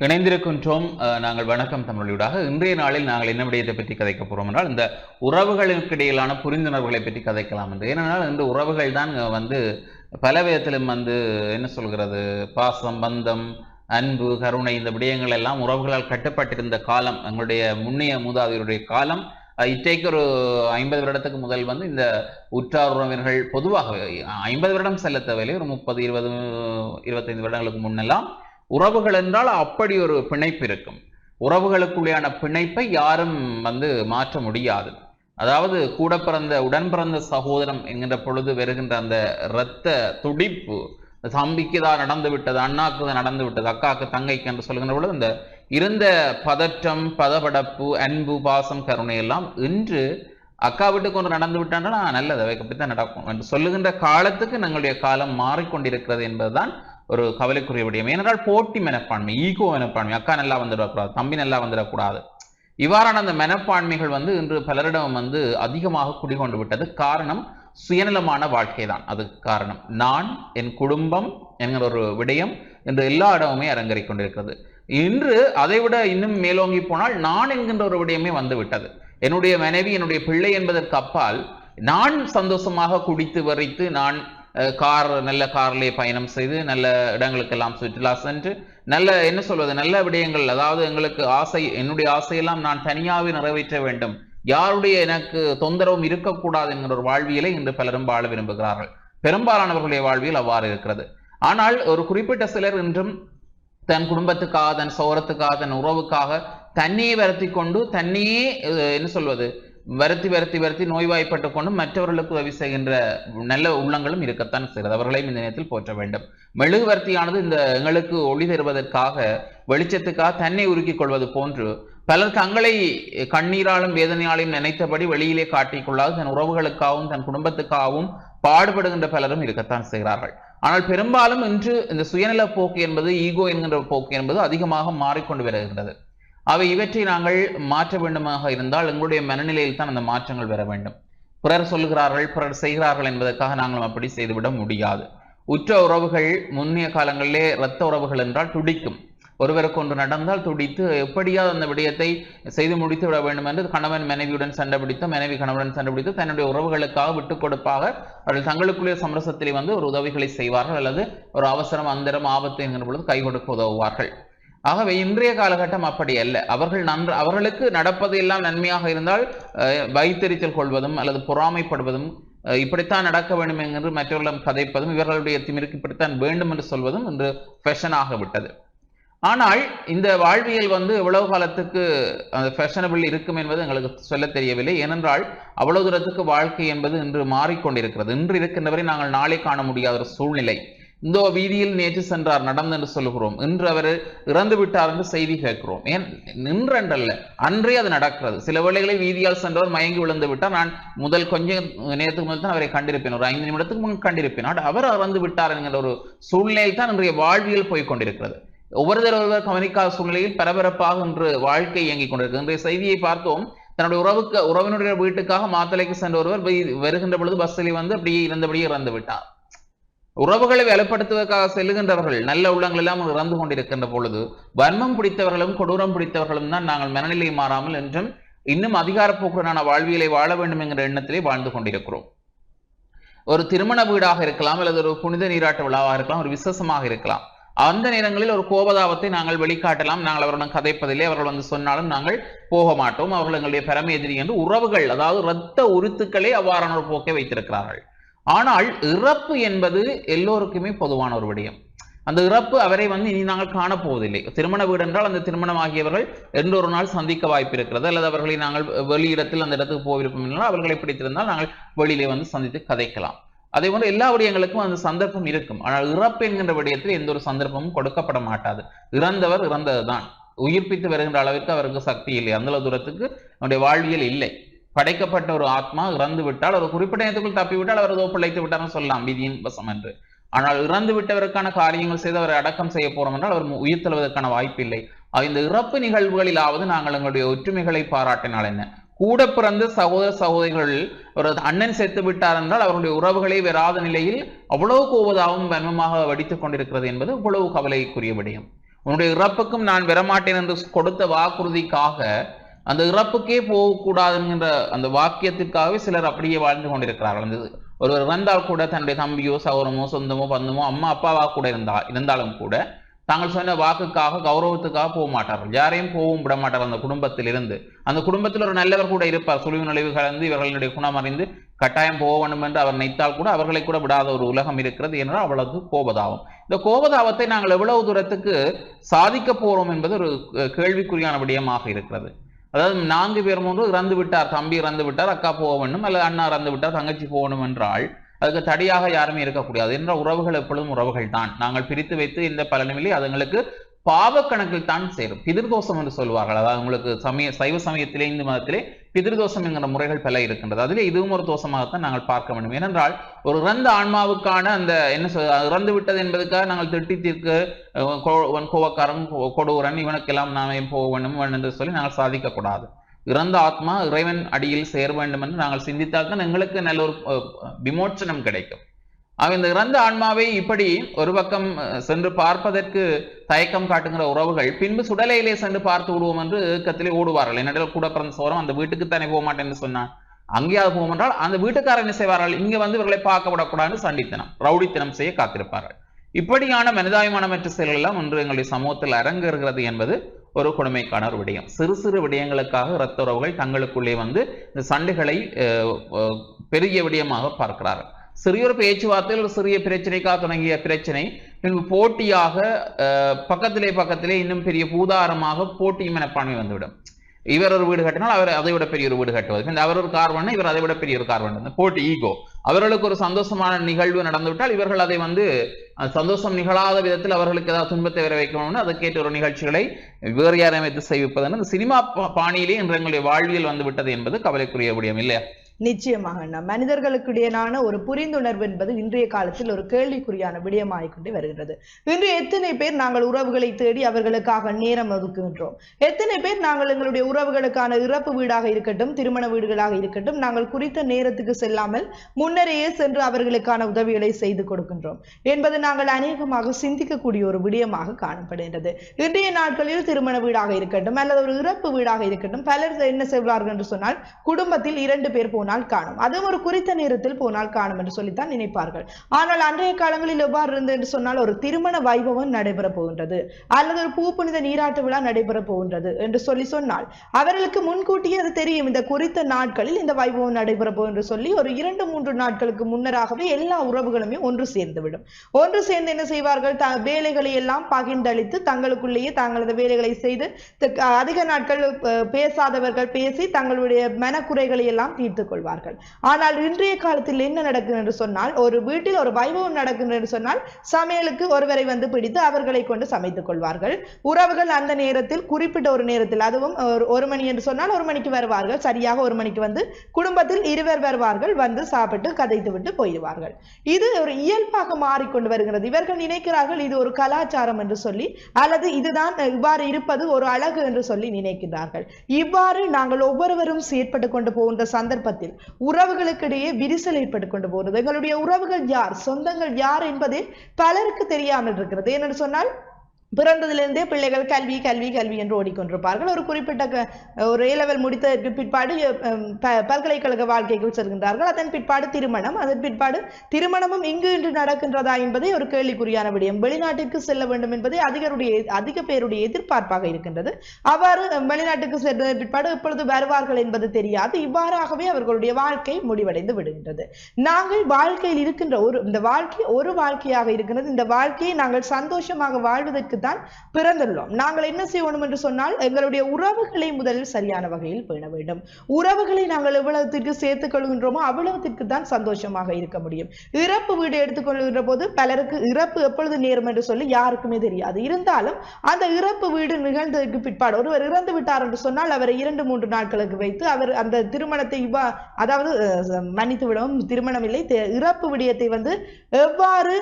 இணைந்திருக்கின்றோம். நாங்கள் வணக்கம் தமிழொலியூடாக இன்றைய நாளில் நாங்கள் என்ன விடயத்தை பற்றி கதைக்க போறோம் என்றால் இந்த உறவுகளுக்கு இடையிலான புரிந்துணர்வுகளை பற்றி கதைக்கலாம் என்று. ஏனென்றால் இந்த உறவுகள் தான் வந்து பல விதத்திலும் வந்து என்ன சொல்கிறது பாசம் பந்தம் அன்பு கருணை இந்த விடயங்கள் எல்லாம் உறவுகளால் கட்டப்பட்டிருந்த காலம் எங்களுடைய முன்னைய மூதாதையருடைய காலம் அஹ், இன்றைக்கு ஒரு ஐம்பது வருடத்துக்கு முதல் வந்து இந்த உற்றார் உறவினர்கள் பொதுவாக ஐம்பது வருடம் செல்ல தேவையில்லை. ஒரு முப்பது இருபது இருபத்தைந்து வருடங்களுக்கு முன்னெல்லாம் உறவுகள் என்றால் அப்படி ஒரு பிணைப்பு இருக்கும். உறவுகளுக்குள்ளேயான பிணைப்பை யாரும் வந்து மாற்ற முடியாது. அதாவது கூட பிறந்த உடன் பிறந்த சகோதரம் என்கின்ற பொழுது வருகின்ற அந்த இரத்த துடிப்பு தம்பிக்கு தான் நடந்து விட்டது அண்ணாக்கு தான் நடந்து விட்டது அக்காக்கு தங்கைக்கு என்று சொல்கின்ற பொழுது அந்த இருந்த பதற்றம் பதபடப்பு அன்பு பாசம் கருணை எல்லாம் இன்று அக்கா வீட்டுக்கு ஒன்று நடந்து விட்டான்னா நல்லது அவை அப்படித்தான் நடக்கும் என்று சொல்லுகின்ற காலத்துக்கு நம்மளுடைய காலம் மாறிக்கொண்டிருக்கிறது என்பதுதான் ஒரு கவலைக்குரிய விடயம். ஏனென்றால் போட்டி மனப்பான்மை ஈகோ மனப்பான்மை அக்கா நல்லா வந்துடக்கூடாது தம்பி நல்லா வந்துடக்கூடாது. இவ்வாறான அந்த மனப்பான்மைகள் வந்து இன்று பலரிடம் வந்து அதிகமாக குடிகொண்டு விட்டது. காரணம் சுயநலமான வாழ்க்கை தான் அதுக்கு காரணம் நான் என் குடும்பம் என்கிற ஒரு விடயம் இன்று எல்லா இடமுமே அரங்கறி கொண்டிருக்கிறது. இன்று அதைவிட இன்னும் மேலோங்கி போனால் நான் என்கின்ற ஒரு விடயமே வந்து விட்டது. என்னுடைய மனைவி என்னுடைய பிள்ளை என்பதற்கு அப்பால் நான் சந்தோஷமாக குடித்து வரைத்து நான் கார் நல்ல கார்லேயே பயணம் செய்து நல்ல இடங்களுக்கெல்லாம் சுற்றுலா சென்று நல்ல என்ன சொல்வது நல்ல விடயங்கள் அதாவது எங்களுக்கு ஆசை என்னுடைய ஆசையெல்லாம் நான் தனியாகவே நிறைவேற்ற வேண்டும். யாருடைய எனக்கு தொந்தரவும் இருக்கக்கூடாது என்கிற ஒரு வாழ்வியலை இன்று பலரும் வாழ விரும்புகிறார்கள். பெரும்பாலானவர்களுடைய வாழ்வியல் அவ்வாறு இருக்கிறது. ஆனால் ஒரு குறிப்பிட்ட சிலர் இன்றும் தன் குடும்பத்துக்காக தன் சோரத்துக்காக தன் உறவுக்காக தன்னையே வருத்தி கொண்டு தன்னையே என்ன சொல்வது வருத்தி வருத்தி வருத்தி நோய்வாய்ப்பட்டு கொண்டு மற்றவர்களுக்கு உதவி செய்கின்ற நல்ல உள்ளங்களும் இருக்கத்தான் செய்கிறது. அவர்களையும் இந்த நேரத்தில் போற்ற வேண்டும். மெழுகுவர்த்தியானது இந்த எங்களுக்கு ஒளி தருவதற்காக வெளிச்சத்துக்காக தன்னை உருக்கிக் கொள்வது போன்று பலர் தங்களை கண்ணீராலும் வேதனையாலும் நினைத்தபடி வெளியிலே காட்டிக்கொள்ளாது தன் உறவுகளுக்காகவும் தன் குடும்பத்துக்காகவும் பாடுபடுகின்ற பலரும் இருக்கத்தான் செய்கிறார்கள். ஆனால் பெரும்பாலும் இன்று இந்த சுயநல போக்கு என்பது ஈகோ என்கின்ற போக்கு என்பது அதிகமாக மாறிக்கொண்டு வருகின்றது. அவை இவற்றை நாங்கள் மாற்ற வேண்டுமாக இருந்தால் எங்களுடைய மனநிலையில் தான் அந்த மாற்றங்கள் வர வேண்டும். பிறர் சொல்கிறார்கள் பிறர் செய்கிறார்கள் என்பதற்காக நாங்கள் அப்படி செய்துவிட முடியாது. உற்ற உறவுகள் முன்னைய காலங்களிலே இரத்த உறவுகள் என்றால் துடிக்கும். ஒருவருக்கு ஒன்று நடந்தால் துடித்து எப்படியாவது அந்த விடயத்தை செய்து முடித்து விட வேண்டும் என்று கணவன் மனைவியுடன் சண்டை பிடித்து மனைவி கணவனுடன் சண்டை பிடித்து தன்னுடைய உறவுகளுக்காக விட்டு கொடுப்பாக அவர்கள் தங்களுக்குள்ளே சமரசத்திலே வந்து ஒரு உதவிகளை செய்வார்கள் அல்லது ஒரு அவசரம் அந்தரம் ஆபத்து என்கிற பொழுது கை கொடுக்க உதவுவார்கள். ஆகவே இன்றைய காலகட்டம் அப்படி அல்ல. அவர்கள் நன்று அவர்களுக்கு நடப்பது எல்லாம் நன்மையாக இருந்தால் அஹ், வைத்தெரிச்சல் கொள்வதும் அல்லது பொறாமைப்படுவதும் இப்படித்தான் நடக்க வேண்டும் என்று மற்றவர்களும் கதைப்பதும் இவர்களுடைய திமிருக்கு இப்படித்தான் வேண்டும் என்று சொல்வதும் இன்று ஃபேஷனாக விட்டது. ஆனால் இந்த வாழ்வியல் வந்து எவ்வளவு காலத்துக்கு அந்த ஃபேஷனபிள் இருக்கும் என்பது எங்களுக்கு சொல்ல தெரியவில்லை. ஏனென்றால் அவ்வளவு தூரத்துக்கு வாழ்க்கை என்பது இன்று மாறிக்கொண்டிருக்கிறது. இன்று இருக்கின்றவரை நாங்கள் நாளை காண முடியாத ஒரு சூழ்நிலை. இந்த வீதியில் நேற்று சென்றார் நடந்து என்று சொல்லுகிறோம். இன்று அவர் இறந்து விட்டார் என்று செய்தி கேட்கிறோம். ஏன்? நின்றன்றல்ல. அன்றே அது நடக்கிறது. சில வேளைகளில் வீதியால் சென்றவர் மயங்கி விழுந்து விட்டார். நான் முதல் கொஞ்சம் நேரத்துக்கு முதல் தான் அவரை கண்டிருப்பேன். ஒரு ஐந்து நிமிடத்துக்கு முன் கண்டிருப்பேன். ஆனால் அவர் இறந்து விட்டார் என்கிற ஒரு சூழ்நிலையில் தான் இன்றைய வாழ்வியல் போய் கொண்டிருக்கிறது. தடவை ஒருவர் கவனிக்காத சூழ்நிலையில் பரபரப்பாக இன்று வாழ்க்கை இயங்கிக் கொண்டிருக்கிறது. இன்றைய செய்தியை பார்த்தோம். தன்னுடைய உறவுக்கு உறவினுடைய வீட்டுக்காக மாத்தலைக்கு சென்ற ஒருவர் வருகின்ற பொழுது பஸ்ஸில் வந்து அப்படியே இருந்தபடியே இறந்து விட்டார். உறவுகளை வலுப்படுத்துவதற்காக செல்லுகின்றவர்கள் நல்ல உள்ளங்கள் எல்லாம் இறந்து கொண்டிருக்கின்ற பொழுது வன்மம் பிடித்தவர்களும் கொடூரம் பிடித்தவர்களும் தான் நாங்கள் மனநிலை மாறாமல் என்றும் இன்னும் அதிகாரப்போக்குடனான வாழ்வியலை வாழ வேண்டும் என்கிற எண்ணத்திலே வாழ்ந்து கொண்டிருக்கிறோம். ஒரு திருமண வீடாக இருக்கலாம் அல்லது ஒரு புனித நீராட்ட விழாவாக இருக்கலாம் ஒரு விசேஷமாக இருக்கலாம். அந்த நேரங்களில் ஒரு கோபதாபத்தை நாங்கள் வெளிக்காட்டலாம். நாங்கள் அவருடன் கதைப்பதில்லை. அவர்கள் வந்து சொன்னாலும் நாங்கள் போக மாட்டோம். அவர்கள் எங்களுடைய பரம எதிரி என்று உறவுகள் அதாவது இரத்த உருத்துக்களே அவ்வாறான ஒரு போக்கை வைத்திருக்கிறார்கள். ஆனால் இறப்பு என்பது எல்லோருக்குமே பொதுவான ஒரு விடயம். அந்த இறப்பு அவரை வந்து இனி நாங்கள் காணப்போவதில்லை. திருமண வீடு என்றால் அந்த திருமணம் ஆகியவர்கள் என்றொரு நாள் சந்திக்க வாய்ப்பு இருக்கிறது அல்லது அவர்களை நாங்கள் வெளியிடத்தில் அந்த இடத்துக்கு போயிருப்போம் என்றால் அவர்களை பிடித்திருந்தால் நாங்கள் வெளியிலே வந்து சந்தித்து கதைக்கலாம். அதே போல எல்லா விடயங்களுக்கும் அந்த சந்தர்ப்பம் இருக்கும். ஆனால் இறப்பு என்கின்ற விடயத்தில் எந்த ஒரு சந்தர்ப்பமும் கொடுக்கப்பட மாட்டாது. இறந்தவர் இறந்ததுதான். உயிர்ப்பித்து வருகின்ற அளவிற்கு அவருக்கு சக்தி இல்லை. அந்த தூரத்துக்கு அவருடைய வாழ்வியல் இல்லை. படைக்கப்பட்ட ஒரு ஆத்மா இறந்து விட்டால் ஒரு குறிப்பிட்ட நேரத்துக்குள் தப்பிவிட்டால் அவர் ஏதோ பிழைத்து விட்டார்னு சொல்லலாம் விதியின் வசம் என்று. ஆனால் இறந்து விட்டவருக்கான காரியங்கள் செய்து அவரை அடக்கம் செய்ய போறோம் என்றால் அவர் உயிர் தழுவதற்கான வாய்ப்பு இல்லை. இந்த இறப்பு நிகழ்வுகளிலாவது நாங்கள் எங்களுடைய ஒற்றுமைகளை பாராட்டினால் என்ன? கூட பிறந்த சகோதர சகோதரிகள் ஒரு அண்ணன் செத்து விட்டார் என்றால் அவருடைய உறவுகளை வராத நிலையில் அவ்வளவு கோவதாகவும் வன்மமாக வடித்துக் கொண்டிருக்கிறது என்பது இவ்வளவு கவலைக்குரிய விடயம். உன்னுடைய இறப்புக்கும் நான் வரமாட்டேன் என்று கொடுத்த வாக்குறுதிக்காக அந்த இறப்புக்கே போகக்கூடாதுங்கிற அந்த வாக்கியத்திற்காகவே சிலர் அப்படியே வாழ்ந்து கொண்டிருக்கிறார்கள். அந்த ஒருவர் இறந்தால் கூட தன்னுடைய தம்பியோ சௌரமோ சொந்தமோ பந்தமோ அம்மா அப்பாவாக கூட இருந்தா இருந்தாலும் கூட தாங்கள் சொன்ன வாக்குக்காக கௌரவத்துக்காக போக மாட்டார்கள். யாரையும் போகவும் விட மாட்டார்கள் அந்த குடும்பத்தில் இருந்து அந்த குடும்பத்தில் ஒரு நல்லவர் கூட இருப்பார். சுழிவு நுழைவு கலந்து இவர்களுடைய குணம் அறிந்து கட்டாயம் போக வேண்டும் என்று அவர் நினைத்தால் கூட அவர்களை கூட விடாத ஒரு உலகம் இருக்கிறது என்றால் அவ்வளவு கோபதாபம். இந்த கோபதாபத்தை நாங்கள் எவ்வளவு தூரத்துக்கு சாதிக்க போறோம் என்பது ஒரு கேள்விக்குறியான விடயமாக இருக்கிறது. அதாவது நான்கு பேர் மூன்று இறந்து விட்டார் தம்பி இறந்து விட்டார் அக்கா போக வேண்டும் அல்லது அண்ணா இறந்து விட்டார் தங்கச்சி போகணும் என்றால் அதுக்கு தடியாக யாருமே இருக்கக்கூடாது என்ற உறவுகள் எப்பொழுதும் உறவுகள் தான் நாங்கள் பிரித்து வைத்து இந்த பலனுமில்லை அதுங்களுக்கு பாவ கணக்கில் தான் சேரும். பிதிர்தோஷம் என்று சொல்வார்கள். அதாவது உங்களுக்கு சமய சைவ சமயத்திலே இந்து மதத்திலே பிதிர்தோஷம் என்கிற முறைகள் பல இருக்கின்றது. அதிலே இதுவும் ஒரு தோஷமாகத்தான் நாங்கள் பார்க்க வேண்டும். ஏனென்றால் ஒரு இறந்த ஆன்மாவுக்கான அந்த என்ன சொல் இறந்து விட்டது என்பதற்காக நாங்கள் திட்டி தீர்க்க கோவக்காரன் கொடுவரன் கொடூரன் இவனுக்கெல்லாம் நாமே போக வேண்டும் வேண்டும் என்று சொல்லி நாங்கள் சாதிக்கக்கூடாது. இறந்த ஆத்மா இறைவன் அடியில் சேர வேண்டும் என்று நாங்கள் சிந்தித்தால் தான் எங்களுக்கு நல்ல ஒரு விமோச்சனம் கிடைக்கும். ஆக இந்த இறந்த ஆன்மாவை இப்படி ஒரு பக்கம் சென்று பார்ப்பதற்கு தயக்கம் காட்டுகிற உறவுகள் பின்பு சுடலையிலே சென்று பார்த்து விடுவோம் என்று ஏக்கத்திலே ஓடுவார்கள். என்னிடம் கூட பிறந்த சோரம் அந்த வீட்டுக்கு தானே போக மாட்டேன் என்று சொன்னான். அங்கேயாவது போவோம் என்றால் அந்த வீட்டுக்காரர் என்ன செய்வார்கள்? இங்க வந்து இவர்களை பார்க்க விடக்கூடாது சண்டித்தனம் ரவுடித்தனம் செய்ய காத்திருப்பார்கள். இப்படியான மனிதாயமானமற்ற செயல்கள் எல்லாம் ஒன்று எங்களுடைய சமூகத்தில் அரங்கேறுகிறது என்பது ஒரு கொடுமைக்கான ஒரு விடயம். சிறு சிறு விடயங்களுக்காக இரத்த உறவுகள் தங்களுக்குள்ளே வந்து இந்த சண்டைகளை பெரிய விடயமாக பார்க்கிறார்கள். சிறியொரு பேச்சுவார்த்தையில் ஒரு சிறிய பிரச்சனைக்காக தொடங்கிய பிரச்சனை. பின்பு போட்டியாக பக்கத்திலே பக்கத்திலே இன்னும் பெரிய பூதாரமாக போட்டி மனப்பான்மை வந்துவிடும். இவர் ஒரு வீடு கட்டினால் அவர் அதை விட பெரிய ஒரு வீடு கட்டுவது. அவர் ஒரு கார் பண்ண இவர் அதை விட பெரிய ஒரு கார் பண்ண போட்டி ஈகோ அவர்களுக்கு ஒரு சந்தோஷமான நிகழ்வு நடந்துவிட்டால் இவர்கள் அதை வந்து சந்தோஷம் நிகழாத விதத்தில் அவர்களுக்கு ஏதாவது துன்பத்தை வர வைக்கணும்னு அதுக்கேற்ற ஒரு நிகழ்ச்சிகளை வேறு யாரையும் வைத்து செய்விப்பதுன்னு இந்த சினிமா பா- பாணியிலே இன்று எங்களுடைய வாழ்வியல் வந்து விட்டது என்பது கவலைக்குரிய விடயம் இல்லையா? நிச்சயமாக அண்ணா. மனிதர்களுக்கிடையேயான ஒரு புரிந்துணர்வு என்பது இன்றைய காலத்தில் ஒரு கேள்விக்குறியான விடயமாகிக் வருகிறது. இன்று எத்தனை பேர் நாங்கள் உறவுகளை தேடி அவர்களுக்காக நேரம் ஒதுக்குகின்றோம்? எத்தனை பேர் நாங்கள் எங்களுடைய உறவுகளுக்கான இறப்பு வீடாக இருக்கட்டும் திருமண வீடுகளாக இருக்கட்டும் நாங்கள் குறித்த நேரத்துக்கு செல்லாமல் முன்னரேயே சென்று அவர்களுக்கான உதவிகளை செய்து கொடுக்கின்றோம் என்பது நாங்கள் அநேகமாக சிந்திக்கக்கூடிய ஒரு விடயமாக காணப்படுகின்றது. இன்றைய நாட்களில் திருமண வீடாக இருக்கட்டும் அல்லது ஒரு இறப்பு வீடாக இருக்கட்டும் பலர் என்ன செய்வார்கள் என்று சொன்னால் குடும்பத்தில் இரண்டு பேர் போன்ற போனால் காணும். அதுவும் ஒரு குறித்த நேரத்தில் போனால் காணும் என்று சொல்லித்தான் நினைப்பார்கள். ஆனால் அன்றைய காலங்களில் எவ்வாறு இருந்தது என்று சொன்னால் ஒரு திருமண வைபவம் நடைபெற போகின்றது. அல்லது ஒரு பூ புனித நீராட்டு விழா நடைபெற போகின்றது என்று சொல்லி சொன்னால் அவர்களுக்கு முன்கூட்டியே அது தெரியும். இந்த குறித்த நாட்களில் இந்த வைபவம் நடைபெற போகும் என்று சொல்லி ஒரு இரண்டு மூன்று நாட்களுக்கு முன்னராகவே எல்லா உறவுகளுமே ஒன்று சேர்ந்து விடும் ஒன்று சேர்ந்து என்ன செய்வார்கள்? த வேலைகளை எல்லாம் பகிர்ந்தளித்து தங்களுக்குள்ளேயே தங்களது வேலைகளை செய்து அதிக நாட்கள் பேசாதவர்கள் பேசி தங்களுடைய மனக்குறைகளை எல்லாம் தீர்த்துக் கொள்வார்கள். ஆனால் இன்றைய காலத்தில் என்ன நடக்குது என்று சொன்னால் ஒரு வீட்டில் ஒரு வைபவம் நடக்குது என்று சொன்னால் சமையலுக்கு ஒருவரை வந்து பிடித்து அவர்களை கொண்டு சமைத்துக் கொள்வார்கள். உறவுகள் அந்த நேரத்தில் குறிப்பிட்ட ஒரு நேரத்தில் அதுவும் ஒரு மணி என்று சொன்னால் ஒரு மணிக்கு வருவார்கள். சரியாக ஒரு மணிக்கு வந்து குடும்பத்தில் இருவர் வருவார்கள். வந்து சாப்பிட்டு கதைத்து விட்டு போயிடுவார்கள். இது ஒரு இயல்பாக மாறிக்கொண்டு வருகிறது. இவர்கள் நினைக்கிறார்கள் இது ஒரு கலாச்சாரம் என்று சொல்லி அல்லது இதுதான் இவ்வாறு இருப்பது ஒரு அழகு என்று சொல்லி நினைக்கிறார்கள் இவ்வாறு நாங்கள் ஒவ்வொருவரும் செயற்பட்டு கொண்டு போகின்ற சந்தர்ப்பத்தில் உறவுகளுக்கிடையே விரிசல் ஏற்பட்டு கொண்டு போகிறது. எங்களுடைய உறவுகள் யார்? சொந்தங்கள் யார் என்பதே பலருக்கு தெரியாமல் இருக்கிறது. ஏனென்று சொன்னால் பிறந்ததிலிருந்தே பிள்ளைகள் கல்வி கல்வி கல்வி என்று ஓடிக்கொண்டிருப்பார்கள். ஒரு குறிப்பிட்ட ஒரு ஏ லெவல் முடித்ததற்கு பிற்பாடு பல்கலைக்கழக வாழ்க்கைக்குள் செல்கின்றார்கள். அதன் பிற்பாடு திருமணம். அதன் பிற்பாடு திருமணமும் இங்கு இன்று நடக்கின்றதா என்பதே ஒரு கேள்விக்குறியான விடயம். வெளிநாட்டிற்கு செல்ல வேண்டும் என்பதே அதிகருடைய அதிக பேருடைய எதிர்பார்ப்பாக இருக்கின்றது. அவ்வாறு வெளிநாட்டுக்கு சென்ற பிற்பாடு இப்பொழுது வருவார்கள் என்பது தெரியாது. இவ்வாறாகவே அவர்களுடைய வாழ்க்கை முடிவடைந்து விடுகின்றது. நாங்கள் வாழ்க்கையில் இருக்கின்ற ஒரு இந்த வாழ்க்கை ஒரு வாழ்க்கையாக இருக்கின்றது. இந்த வாழ்க்கையை நாங்கள் சந்தோஷமாக வாழ்வதற்கு தான் பிறந்துள்ளோம். நாங்கள் என்ன செய்யணும் என்று சொன்னால் எங்களுடைய உறவுகளை முதலில் சரியான வகையில் பேண வேண்டும். உறவுகளை நாங்கள் எவ்வளவுத்திற்கு சேர்த்துக் கொள்கின்றோமோ அவ்வளவுத்திற்கு தான் சந்தோஷமாக இருக்க முடியும். இறப்பு வீடு எடுத்துக்கொள்கின்ற போது பலருக்கு இறப்பு எப்பொழுது நேரும் என்று சொல்லி யாருக்குமே தெரியாது. இருந்தாலும் அந்த இறப்பு வீடு நிகழ்ந்ததற்கு பிற்பாடு ஒருவர் இறந்து விட்டார் என்று சொன்னால் அவரை இரண்டு மூன்று நாட்களுக்கு வைத்து அவர் அந்த திருமணத்தை அதாவது மன்னித்து விடவும் திருமணம் இல்லை இறப்பு விடயத்தை வந்து எவ்வாறு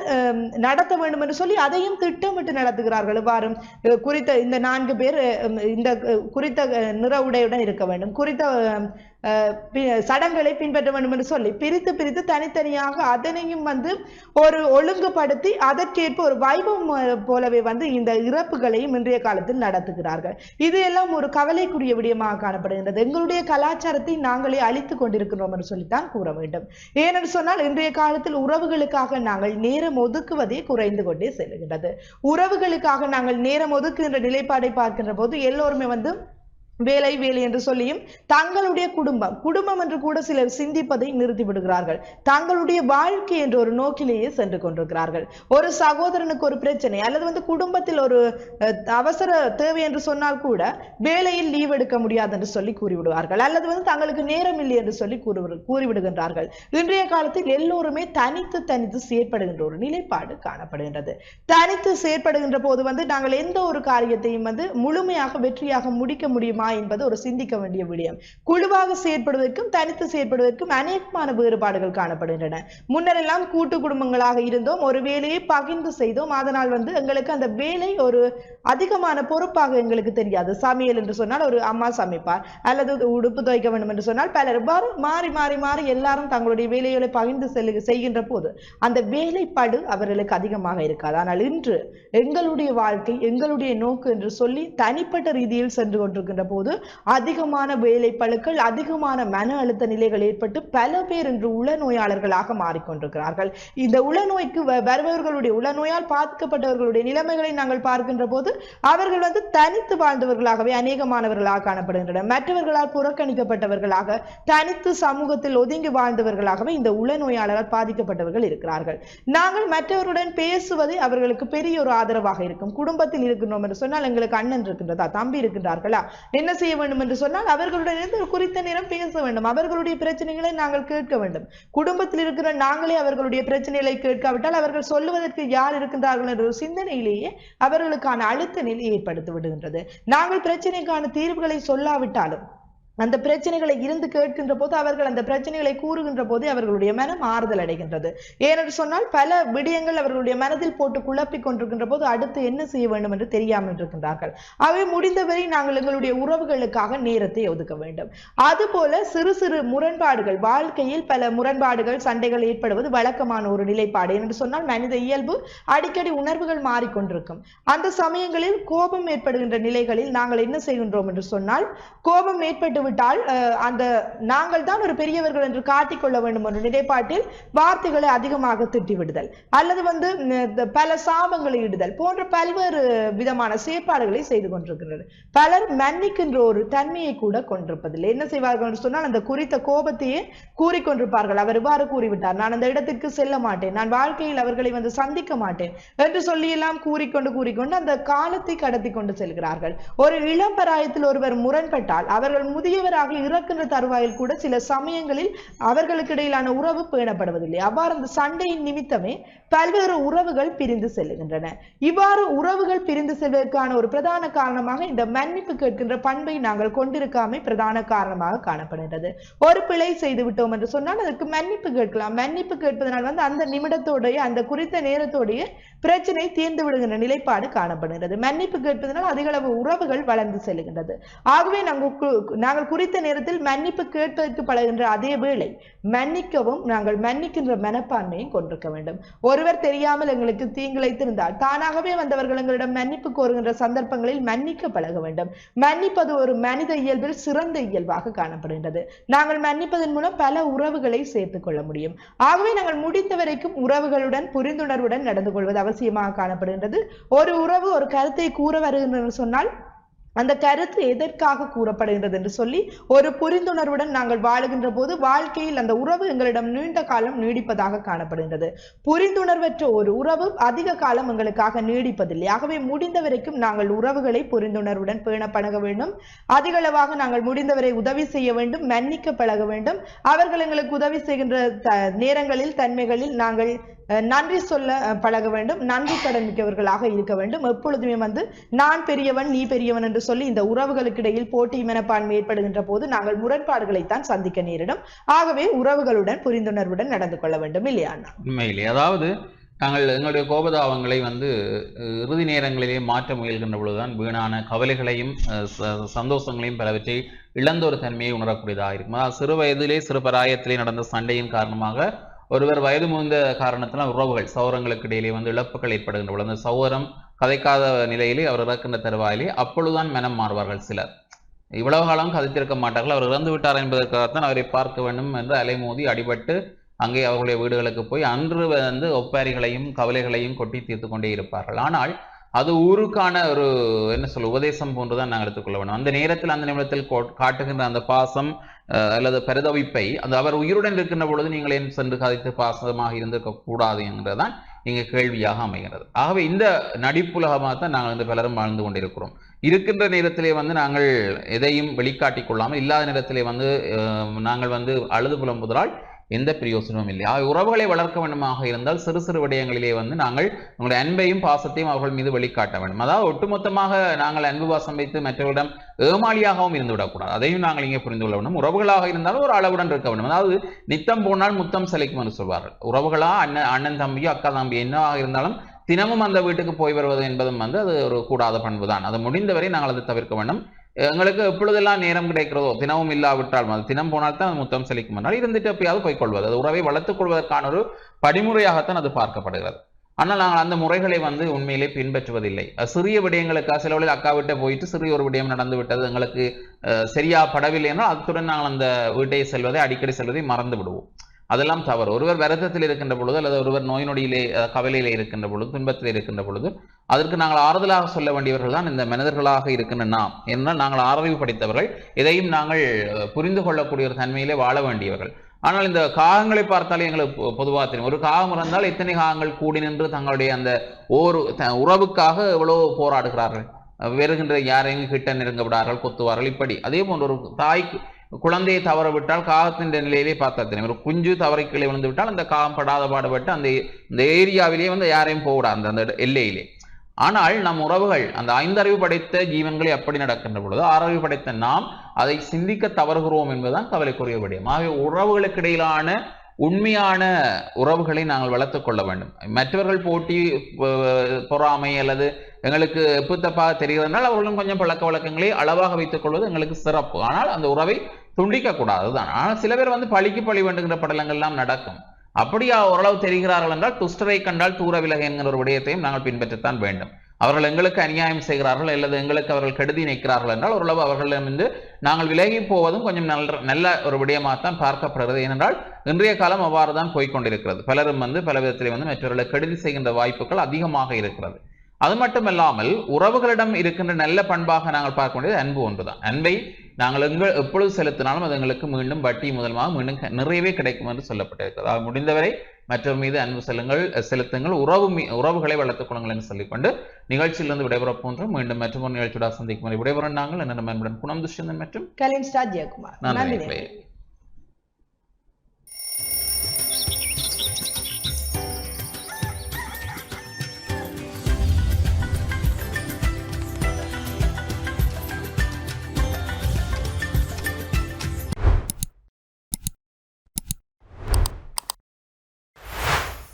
நடத்த வேண்டும் என்று சொல்லி அதையும் திட்டமிட்டு நடத்துகிறார் எவ்வாறு குறித்த இந்த நான்கு பேர் இந்த குறித்த நிற உடையுடன் இருக்க வேண்டும். குறித்த சடங்களை சடங்குகளை பின்பற்ற வேண்டும் என்று சொல்லி பிரித்து பிரித்து தனித்தனியாக அதனையும் வந்து ஒரு ஒழுங்குபடுத்தி அதற்கேற்ப ஒரு வைபவம் போலவே வந்து இந்த இறப்புகளையும் இன்றைய காலத்தில் நடத்துகிறார்கள். இது எல்லாம் ஒரு கவலைக்குரிய விடயமாக காணப்படுகின்றது. எங்களுடைய கலாச்சாரத்தை நாங்களே அழித்துக் கொண்டிருக்கிறோம் என்று சொல்லித்தான் கூற வேண்டும். ஏனென்று சொன்னால் இன்றைய காலத்தில் உறவுகளுக்காக நாங்கள் நேரம் ஒதுக்குவதே குறைந்து கொண்டே செல்கின்றது உறவுகளுக்காக நாங்கள் நேரம் ஒதுக்குகின்ற நிலைப்பாடை பார்க்கின்ற போது எல்லோருமே வந்து வேலை வேலை என்று சொல்லியும் தங்களுடைய குடும்பம் குடும்பம் என்று கூட சிலர் சிந்திப்பதை நிறுத்திவிடுகிறார்கள் தங்களுடைய வாழ்க்கை என்ற ஒரு நோக்கிலேயே சென்று கொண்டிருக்கிறார்கள். ஒரு சகோதரனுக்கு ஒரு பிரச்சனை அல்லது வந்து குடும்பத்தில் ஒரு அவசர தேவை என்று சொன்னால் கூட வேலையில் லீவ் எடுக்க முடியாது என்று சொல்லி கூறிவிடுவார்கள். அல்லது வந்து தங்களுக்கு நேரம் இல்லை என்று சொல்லி கூறி கூறிவிடுகின்றார்கள். இன்றைய காலத்தில் எல்லோருமே தனித்து தனித்து செயற்படுகின்ற ஒரு நிலைப்பாடு காணப்படுகின்றது. தனித்து செயற்படுகின்ற போது வந்து நாங்கள் எந்த ஒரு காரியத்தையும் வந்து முழுமையாக வெற்றியாக முடிக்க முடியுமா என்பது ஒரு சிந்திக்க வேண்டிய விடயம். குழுவாக செயற்படுவதற்கும் தனித்து செயற்படுவதற்கும் அநேகமான வேறுபாடுகள் காணப்படுகின்றன. முன்னரெல்லாம் கூட்டு குடும்பங்களாக இருந்தோம். ஒரு வேலையை பகிர்ந்து செய்தோம். அதனால் வந்து எங்களுக்கு அந்த வேலை ஒரு அதிகமான பொறுப்பாக எங்களுக்கு தெரியாது. சமையல் என்று சொன்னால் ஒரு அம்மா சமைப்பார். அல்லது உடுப்பு துவைக்க வேண்டும் என்று சொன்னால் பலர் இவ்வாறு மாறி மாறி மாறி எல்லாரும் தங்களுடைய வேலைகளை பகிர்ந்து செல்லு செய்கின்ற போது அந்த வேலைப்பாடு அவர்களுக்கு அதிகமாக இருக்காது. ஆனால் இன்று எங்களுடைய வாழ்க்கை எங்களுடைய நோக்கு என்று சொல்லி தனிப்பட்ட ரீதியில் சென்று கொண்டிருக்கின்ற போது அதிகமான வேலை பழுக்கள் அதிகமான மன அழுத்த நிலைகள் ஏற்பட்டு பல பேர் இன்று உளநோயாளர்களாக மாறிக்கொண்டிருக்கிறார்கள். இந்த உளநோய்க்கு வருபவர்களுடைய உளநோயால் பாதிக்கப்பட்டவர்களுடைய நிலைமைகளை நாங்கள் பார்க்கின்ற போது அவர்கள் வந்து தனித்து வாழ்ந்தவர்களாகவே அநேகமானவர்களாக காணப்படுகின்றனர் மற்றவர்களால் புறக்கணிக்கப்பட்டவர்களாக தனித்து சமூகத்தில் ஒதுங்கி வாழ்ந்தவர்களாகவே இந்த உளநோயாளரால் பாதிக்கப்பட்டவர்கள் இருக்கிறார்கள். நாங்கள் மற்றவருடன் பேசுவதே அவர்களுக்கு பெரிய ஒரு ஆதரவாக இருக்கும். குடும்பத்தில் இருக்கின்றோம் என்று சொன்னால் எங்களுக்கு அண்ணன் இருக்கின்றதா தம்பி இருக்கின்றார்களா? என்ன செய்ய வேண்டும் என்று சொன்னால் அவர்களுடன் இருந்து ஒரு குறித்த நேரம் பேச வேண்டும். அவர்களுடைய பிரச்சனைகளை நாங்கள் கேட்க வேண்டும். குடும்பத்தில் இருக்கிற நாங்களே அவர்களுடைய பிரச்சனைகளை கேட்காவிட்டால் அவர்கள் சொல்லுவதற்கு யார் இருக்கின்றார்கள் என்ற ஒரு சிந்தனையிலேயே அவர்களுக்கான அழுத்த நிலை ஏற்படுத்தி விடுகின்றது. நாங்கள் பிரச்சனைக்கான தீர்வுகளை சொல்லாவிட்டாலும் அந்த பிரச்சனைகளை இருந்து கேட்கின்ற போது அவர்கள் அந்த பிரச்சனைகளை கூறுகின்ற போது அவர்களுடைய மனம் ஆறுதல் அடைகின்றது. ஏனென்று சொன்னால் பல விடயங்கள் அவர்களுடைய மனதில் போட்டு குழப்பிக் கொண்டிருக்கின்ற போது அடுத்து என்ன செய்ய வேண்டும் என்று தெரியாமல் இருக்கின்றார்கள். அவை முடிந்தவரை நாங்கள் எங்களுடைய உறவுகளுக்காக நேரத்தை ஒதுக்க வேண்டும். அதுபோல சிறு சிறு முரண்பாடுகள் வாழ்க்கையில் பல முரண்பாடுகள் சண்டைகள் ஏற்படுவது வழக்கமான ஒரு நிலைப்பாடு. என்று சொன்னால் மனித இயல்பு அடிக்கடி உணர்வுகள் மாறிக்கொண்டிருக்கும். அந்த சமயங்களில் கோபம் ஏற்படுகின்ற நிலைகளில் நாங்கள் என்ன செய்கின்றோம் என்று சொன்னால் கோபம் ஏற்பட்டு விட்டால் அந்த நாங்கள் தான் ஒரு பெரியவர்கள் என்று காட்டிக்கொள்ள வேண்டும் என்ற நிலைப்பாட்டில் வார்த்தைகளை அதிகமாக திட்டிவிடுதல். அல்லது வந்து பல சாபங்களை இடுதல் போன்ற பல்வேறு விதமான செயற்பாடுகளை செய்து கொண்டிருக்கின்றனர். பலர் மன்னிக்கின்ற ஒரு தன்மையை கூட கொண்டிருப்பதில்லை. என்ன செய்வார்கள் என்று சொன்னால் அந்த குறித்த கோபத்தையே கூறிக்கொண்டிருப்பார்கள் அவர் இவ்வாறு கூறிவிட்டார் நான் அந்த இடத்திற்கு செல்ல மாட்டேன். நான் வாழ்க்கையில் அவர்களை வந்து சந்திக்க மாட்டேன். என்று சொல்லியெல்லாம் கூறிக்கொண்டு கூறிக்கொண்டு அந்த காலத்தை கடத்தி கொண்டு செல்கிறார்கள். ஒரு இளம்பராயத்தில் ஒருவர் முரண்பட்டால் அவர்கள் முதிய பெரியவராக இறக்கின்ற தருவாயில் கூட சில சமயங்களில் அவர்களுக்கு இடையிலான உறவு பேணப்படுவதில்லை. அவ்வாறு அந்த சண்டையின் நிமித்தமே பல்வேறு உறவுகள் பிரிந்து செல்லுகின்றன. இவ்வாறு உறவுகள் பிரிந்து செல்வதற்கான ஒரு பிரதான காரணமாக இந்த மன்னிப்பு கேட்கின்ற பண்பை நாங்கள் கொண்டிருக்காமை பிரதான காரணமாக காணப்படுகிறது ஒரு பிழை செய்து விட்டோம் என்று சொன்னால் அதற்கு மன்னிப்பு கேட்கலாம். மன்னிப்பு கேட்பதனால் வந்து அந்த நிமிடத்தோடைய அந்த குறித்த நேரத்தோடைய பிரச்சனை தீர்ந்து விடுகின்ற நிலைப்பாடு காணப்படுகிறது மன்னிப்பு கேட்பதனால் அதிகளவு உறவுகள் வளர்ந்து செல்கின்றது ஆகவே நாங்கள் நாங்கள் குறித்த நேரத்தில் மன்னிப்பு கேட்பதற்கு பழகின்ற அதே வேளை மன்னிக்கவும் நாங்கள் மன்னிக்கின்ற மனப்பான்மையும் கொண்டிருக்க வேண்டும். ஒரு ஒருவர் தெரியாமல் எங்களுக்கு தீங்கிழைத்திருந்தால் தானாகவே வந்தவர்கள் எங்களிடம் மன்னிப்பு கோருகின்ற சந்தர்ப்பங்களில் மன்னிக்க பழக வேண்டும். மன்னிப்பது ஒரு மனித இயல்பில் சிறந்த இயல்பாக காணப்படுகின்றது. நாங்கள் மன்னிப்பதன் மூலம் பல உறவுகளை சேர்த்துக் கொள்ள முடியும். ஆகவே நாங்கள் முடிந்த வரைக்கும் உறவுகளுடன் புரிந்துணர்வுடன் நடந்து கொள்வது அவசியமாக காணப்படுகின்றது. ஒரு உறவு ஒரு கருத்தை கூற வருகின்றனர் சொன்னால் அந்த கருத்து எதற்காக கூறப்படுகின்றது என்று சொல்லி ஒரு புரிந்துணர்வுடன் நாங்கள் வாழுகின்ற போது வாழ்க்கையில் அந்த உறவு எங்களிடம் நீண்ட காலம் நீடிப்பதாக காணப்படுகின்றது. புரிந்துணர்வற்ற ஒரு உறவு அதிக காலம் எங்களுக்காக நீடிப்பதில்லை. ஆகவே முடிந்த வரைக்கும் நாங்கள் உறவுகளை புரிந்துணர்வுடன் பேண பழக வேண்டும். அதிகளவாக நாங்கள் முடிந்தவரை உதவி செய்ய வேண்டும் மன்னிக்க பழக வேண்டும். அவர்கள் எங்களுக்கு உதவி செய்கின்ற த- நேரங்களில் தன்மைகளில் நாங்கள் நன்றி சொல்ல பழக வேண்டும். நன்றி கடன் மிக்கவர்களாக இருக்க வேண்டும். எப்பொழுதுமே வந்து நான் பெரியவன் நீ பெரியவன் என்று சொல்லி இந்த உறவுகளுக்கு இடையில் போட்டி மனப்பான்மை ஏற்படுகின்ற போது நாங்கள் முரண்பாடுகளைத்தான் சந்திக்க நேரிடும். ஆகவே உறவுகளுடன் புரிந்துணர்வுடன் நடந்து கொள்ள வேண்டும் இல்லையா உண்மையிலே அதாவது நாங்கள் எங்களுடைய கோபதாபங்களை வந்து அஹ், இறுதி நேரங்களிலே மாற்ற முயல்கின்ற பொழுதுதான் வீணான கவலைகளையும் அஹ், ச- சந்தோஷங்களையும் பலவற்றை இழந்த ஒரு தன்மையை உணரக்கூடியதாக இருக்கும். அதாவது சிறு வயதிலே சிறு பராயத்திலே நடந்த சண்டையின் காரணமாக ஒருவர் வயது முதிர்ந்த காரணத்தினால் உறவுகள் சௌரங்களுக்கு இடையிலே வந்து இழப்புகள் ஏற்படுகின்ற பொழுது அந்த சௌரம் கதைக்காத நிலையிலே அவர் இறக்கின்ற தருவாயிலே அப்பொழுதுதான் மனம் மாறுவார்கள் சிலர். இவ்வளவு காலம் கதைத்திருக்க மாட்டார்கள். அவர் இறந்து விட்டார் என்பதற்காகத்தான் அவரை பார்க்க வேண்டும் என்று அலைமோதி அடிபட்டு அங்கே அவர்களுடைய வீடுகளுக்கு போய் அன்று வந்து ஒப்பாரிகளையும் கவலைகளையும் கொட்டி தீர்த்து கொண்டே இருப்பார்கள். ஆனால் அது ஊருக்கான ஒரு என்ன சொல்ல உபதேசம் போன்றுதான் நாங்கள் எடுத்துக்கொள்ள வேண்டும். அந்த நேரத்தில் அந்த நிமிடத்தில் காட்டுகின்ற அந்த பாசம் அல்லது பரிதவிப்பை அந்த அவர் உயிருடன் இருக்கின்ற பொழுது நீங்கள் ஏன் சென்று கதைத்து பாசமாக இருந்திருக்க கூடாது என்கிறதான் இங்கே கேள்வியாக அமைகிறது. ஆகவே இந்த நடிப்புலகமாக தான் நாங்கள் வந்து பலரும் வாழ்ந்து கொண்டிருக்கிறோம். இருக்கின்ற நேரத்திலே வந்து நாங்கள் எதையும் வெளிக்காட்டி கொள்ளாமல் இல்லாத நேரத்திலே வந்து நாங்கள் வந்து அழுது புலம்புதலால் எந்த பிரயோசனமும் இல்லை. உறவுகளை வளர்க்க வேண்டுமாக இருந்தால் சிறு சிறு விடயங்களிலே வந்து நாங்கள் உங்களுடைய அன்பையும் பாசத்தையும் அவர்கள் மீது வெளிக்காட்ட வேண்டும். அதாவது ஒட்டுமொத்தமாக நாங்கள் அன்பு பாசம் வைத்து மற்றவரிடம் ஏமாளியாகவும் இருந்து விடக்கூடாது அதையும் நாங்கள் இங்கே புரிந்து கொள்ள வேண்டும். உறவுகளாக இருந்தாலும் ஒரு அளவுடன் இருக்க வேண்டும். அதாவது நித்தம் போனால் முத்தம் சிலைக்கும் என்று சொல்வார்கள். உறவுகளா அண்ணன் அண்ணன் தம்பியோ அக்கா தம்பி என்னவாக இருந்தாலும் தினமும் அந்த வீட்டுக்கு போய் வருவது என்பதும் வந்து அது ஒரு கூடாத பண்பு தான் அது முடிந்தவரை நாங்கள் அதை தவிர்க்க வேண்டும். எங்களுக்கு எப்பொழுதெல்லாம் நேரம் கிடைக்கிறதோ தினமும் இல்லாவிட்டால் அது தினம் போனால் தான் முத்தம் செலிக்கும் இருந்துட்டு எப்பயாவது போய் கொள்வது. அது உறவை வளர்த்துக் கொள்வதற்கான ஒரு படிமுறையாகத்தான் அது பார்க்கப்படுகிறது. ஆனால் நாங்கள் அந்த முறைகளை வந்து உண்மையிலே பின்பற்றுவதில்லை. சிறிய விடயங்களுக்காக சில அக்கா விட்ட போயிட்டு சிறிய ஒரு விடயம் நடந்து விட்டது எங்களுக்கு அஹ், சரியா படவில்லை என்றால் அத்துடன் நாங்கள் அந்த வீட்டை செல்வதை அடிக்கடி செல்வதை மறந்து விடுவோம். அதெல்லாம் தவறு. ஒருவர் விரதத்தில் இருக்கின்ற பொழுது அல்லது ஒருவர் நோய் நொடியிலே கவலையிலே இருக்கின்ற பொழுது துன்பத்தில் இருக்கின்ற பொழுது அதற்கு நாங்கள் ஆறுதலாக சொல்ல வேண்டியவர்கள் தான் இந்த மனிதர்களாக இருக்கின்ற நாம். ஏனென்றால் நாங்கள் ஆறறிவு படித்தவர்கள் இதையும் நாங்கள் புரிந்து கொள்ளக்கூடிய ஒரு தன்மையிலே வாழ வேண்டியவர்கள். ஆனால் இந்த காகங்களை பார்த்தாலே எங்களுக்கு பொ- பொதுவாக தெரியும். ஒரு காகம் இருந்தால் எத்தனை காகங்கள் கூடி நின்று தங்களுடைய அந்த ஓர் உறவுக்காக எவ்வளோ போராடுகிறார்கள். அஹ் வருகின்ற யாரையும் கிட்ட நெருங்க விடார்கள் கொத்துவார்கள் இப்படி. அதே போன்ற ஒரு தாய்க்கு குழந்தையை தவற விட்டால் காகத்தின் நிலையிலே பார்த்தா தெரியும்? ஒரு குஞ்சு தவறி கீழே விழுந்து விட்டால் அந்த காகம் படாத பாடுபட்டு அந்த இந்த ஏரியாவிலேயே வந்து யாரையும் போகக்கூடாது அந்த அந்த எல்லையிலே. ஆனால் நம் உறவுகள் அந்த ஐந்தறிவு படைத்த ஜீவன்களை அப்படி நடக்கின்ற பொழுது ஆறறிவு படைத்த நாம் அதை சிந்திக்க தவறுகிறோம் என்பதுதான் கவலைக்குரிய விடயம். ஆகவே உறவுகளுக்கு இடையிலான உண்மையான உறவுகளை நாங்கள் வளர்த்து கொள்ள வேண்டும். மற்றவர்கள் போட்டி பொறாமை அல்லது எங்களுக்கு எப்புத்தப்பாக தெரிகிறதுனால் அவர்களும் கொஞ்சம் பழக்க வழக்கங்களை அளவாக வைத்துக் கொள்வது எங்களுக்கு சிறப்பு. ஆனால் அந்த உறவை துண்டிக்கக்கூடாது தான் ஆனால் சில பேர் வந்து பழிக்கு பழி வேண்டுகிற படலங்கள்லாம் நடக்கும். அப்படியா ஓரளவு தெரிகிறார்கள் என்றால் துஷ்டரை கண்டால் தூர விலக என்கிற ஒரு விடயத்தையும் நாங்கள் பின்பற்றத்தான் வேண்டும். அவர்கள் எங்களுக்கு அநியாயம் செய்கிறார்கள் அல்லது எங்களுக்கு அவர்கள் கெடுதி நிற்கிறார்கள் என்றால் ஓரளவு அவர்களிடமிருந்து நாங்கள் விலகி போவதும் கொஞ்சம் நல்ல நல்ல ஒரு விடயமாகத்தான் பார்க்கப்படுகிறது. ஏனென்றால் இன்றைய காலம் அவ்வாறு தான் போய்க்கொண்டிருக்கிறது பலரும் வந்து பல விதத்திலே வந்து மற்றவர்களை கெடுதி செய்கின்ற வாய்ப்புகள் அதிகமாக இருக்கிறது. அது மட்டுமல்லாமல் உறவுகளிடம் இருக்கின்ற நல்ல பண்பாக நாங்கள் பார்க்க வேண்டியது அன்பு ஒன்றுதான். அன்பை நாங்கள் எங்கள் எப்பொழுது செலுத்தினாலும் அது எங்களுக்கு மீண்டும் வட்டி முதலமாக மீண்டும் நிறையவே கிடைக்கும் என்று சொல்லப்பட்டிருக்கிறது. ஆக முடிந்தவரை மற்றவர் மீது அன்பு செல்லுங்கள் செலுத்துங்கள் உறவு உறவுகளை வளர்த்துக் கொள்ளுங்கள் என்று சொல்லிக்கொண்டு நிகழ்ச்சியிலிருந்து விடைபெற போன்ற மீண்டும் மற்றொரு நிகழ்ச்சியோட சந்திக்கும் வரை விடைபெற நாங்கள். என்ன குணம் துஷ்யந்தன் மற்றும் நன்றி.